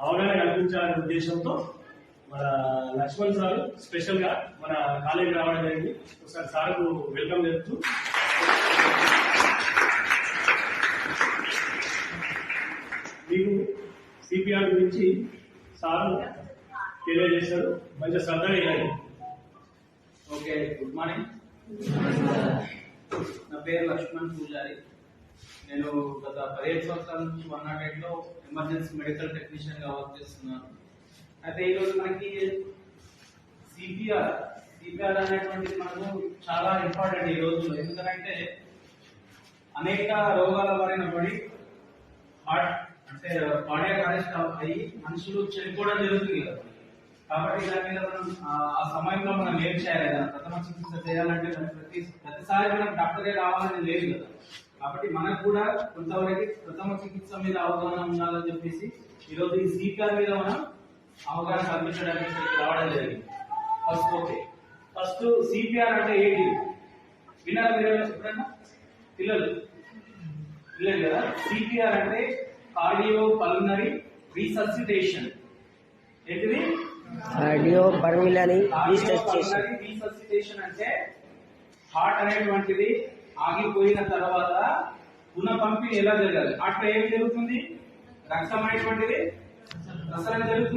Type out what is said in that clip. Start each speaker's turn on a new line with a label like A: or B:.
A: అవగాహన కల్పించాలనే ఉద్దేశంతో మన లక్ష్మణ్ సార్ స్పెషల్గా మన కాలేజీ రావడం జరిగింది. ఒకసారి సార్కు వెల్కమ్ చెప్తూ. మీకు సిపిఆర్ గురించి సార్ తెలియజేశారు. మంచిగా శ్రద్ధగా
B: ఓకే గుడ్ మార్నింగ్. నా పేరు లక్ష్మణ్ పూజారి. నేను గత పదిహేను సంవత్సరాల నుంచి వన్ నాట్ ఎయిట్లో ఎమర్జెన్సీ మెడికల్ టెక్నీషియన్గా వర్క్ చేస్తున్నాను. అయితే ఈరోజు మనకి సిపిఆర్ సిపిఆర్ అనేటువంటిది మనకు చాలా ఇంపార్టెంట్ ఈ రోజుల్లో. ఎందుకంటే అనేక రోగాల బారిన పడి హార్ట్ అంటే బాడీ అరెస్ట్ అయ్యి మనుషులు చనిపోవడం జరుగుతుంది కదా. కాబట్టి దాని మీద మనం ఆ- సమయంలో మనం ఏం చేయాలి? కదా ప్రథమ చికిత్స చేయాలంటే ప్రతి ప్రతిసారి మనం డాక్టరే రావాలని లేదు కదా. కాబట్టి మనకు కూడా కొంతవరకు ప్రథమ చికిత్స మీద అవగాహన ఉండాలని చెప్పేసి ఈరోజు ఈ సీపీఆర్ మీద మనం అవగాహన కల్పించడానికి రావడం జరిగింది. ఫస్ట్ ఓకే ఫస్ట్ సిపిఆర్ అంటే ఏంటి? విన్నారా మీరు ఎప్పుడన్నా పిల్లలు. పిల్లలు కదా? సిపిఆర్ అంటే కార్డియో పల్మనరీ రీససిటేషన్ ఏంటిది
C: కార్డియో
B: కార్డియోపల్మనరీ రీససిటేషన్ అంటే హార్ట్ అనేటువంటిది ఆగిపోయిన తర్వాత పునః పంపిణీ ఎలా జరగాలి? అట్లా ఏం జరుగుతుంది? రక్తం అనేటువంటిది ప్రసరణ జరుగుతుంది.